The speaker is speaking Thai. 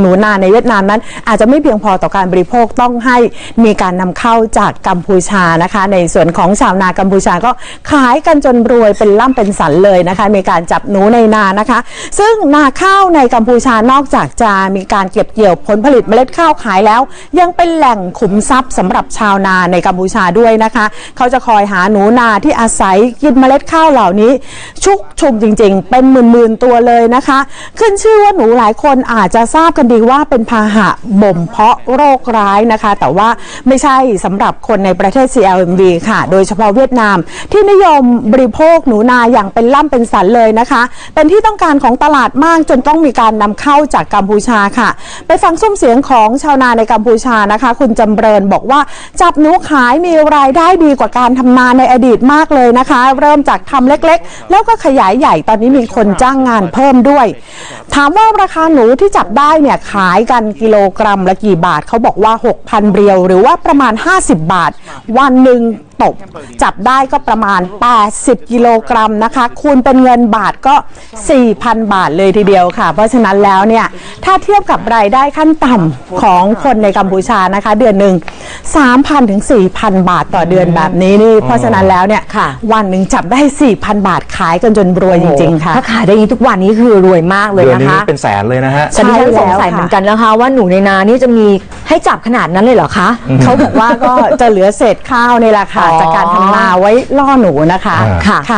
หนูนาในเวียดนามนั้นอาจจะไม่เพียงพอต่อการบริโภคต้องให้มีการนำเข้าจากกัมพูชานะคะ ในส่วนของชาวนากัมพูชาก็ขายกันจนรวยเป็นล่ำเป็นสันเลยนะคะ มีการจับหนูในนานะคะ ซึ่งนาข้าวในกัมพูชานอกจากจะมีการเก็บเกี่ยวผลผลิตเมล็ดข้าวขายแล้ว ยังเป็นแหล่งขุมทรัพย์สำหรับชาวนาในกัมพูชาด้วยนะคะ เขาจะคอยหาหนูนาที่อาศัยกินเมล็ดข้าวเหล่านี้ ชุกชุมจริง ๆ เป็นหมื่นๆตัวเลยนะคะ ขึ้นชื่อว่าหนูหลายคนอาจจะทราบกันดีว่าเป็นพาหะบ่มเพาะโรคร้ายนะคะ แต่ว่าไม่ใช่สำหรับคนในประเทศ CLMV ค่ะ โดยเฉพาะเวียดนาม ที่นิยมบริโภคหนูนาอย่างเป็นล่ำเป็นสันเลยนะคะ เป็นที่ต้องการของตลาดมากจนต้องมีการนำเข้าจากกัมพูชาค่ะ ไปฟังซุ้มเสียงของชาวนาในกัมพูชานะคะ คุณจำเริญบอกว่าจับหนูขายมีรายได้ดีกว่าการทำนาในอดีตมากเลยนะคะ เริ่มจากทำเล็กๆ แล้วก็ขยายใหญ่ตอนนี้มีคนจ้างงานเพิ่มด้วย ถามว่าราคาหนูที่จับได้เนี่ยขายกันกิโลกรัมละกี่บาทเขาบอกว่า 6,000 เรียว หรือว่าประมาณ 50 บาท วันหนึ่ง ตกจับได้ก็ประมาณ 80 กิโลกรัมนะคะ คูณเป็นเงินบาทก็ 4,000 บาทเลยทีเดียวค่ะ เพราะฉะนั้นแล้วเนี่ย ถ้าเทียบกับรายได้ขั้นต่ำของคนในกัมพูชานะคะ เดือนหนึ่ง3,000 ถึง 4,000 บาทต่อเดือนแบบนี้นี่ เพราะฉะนั้นแล้วเนี่ยค่ะวันหนึ่งจับได้ 4,000 บาทขายกันจนรวยจริงๆค่ะ ถ้าขายได้อย่างนี้ทุกวันนี้คือรวยมากเลยเดือนนะนี้คะเป็นแสนเลยนะฮะแต่ดิฉันสงสัยใช่แล้วค่ะเหมือนกันนะคะว่าหนูในนานี่จะมี ให้จับขนาดนั้นเลยเหรอคะ เขาบอกว่าก็จะเหลือเศษข้าวในราคาอ๋อจากการทำนาไว้ล่อหนูนะคะ อ่า ค่ะค่ะ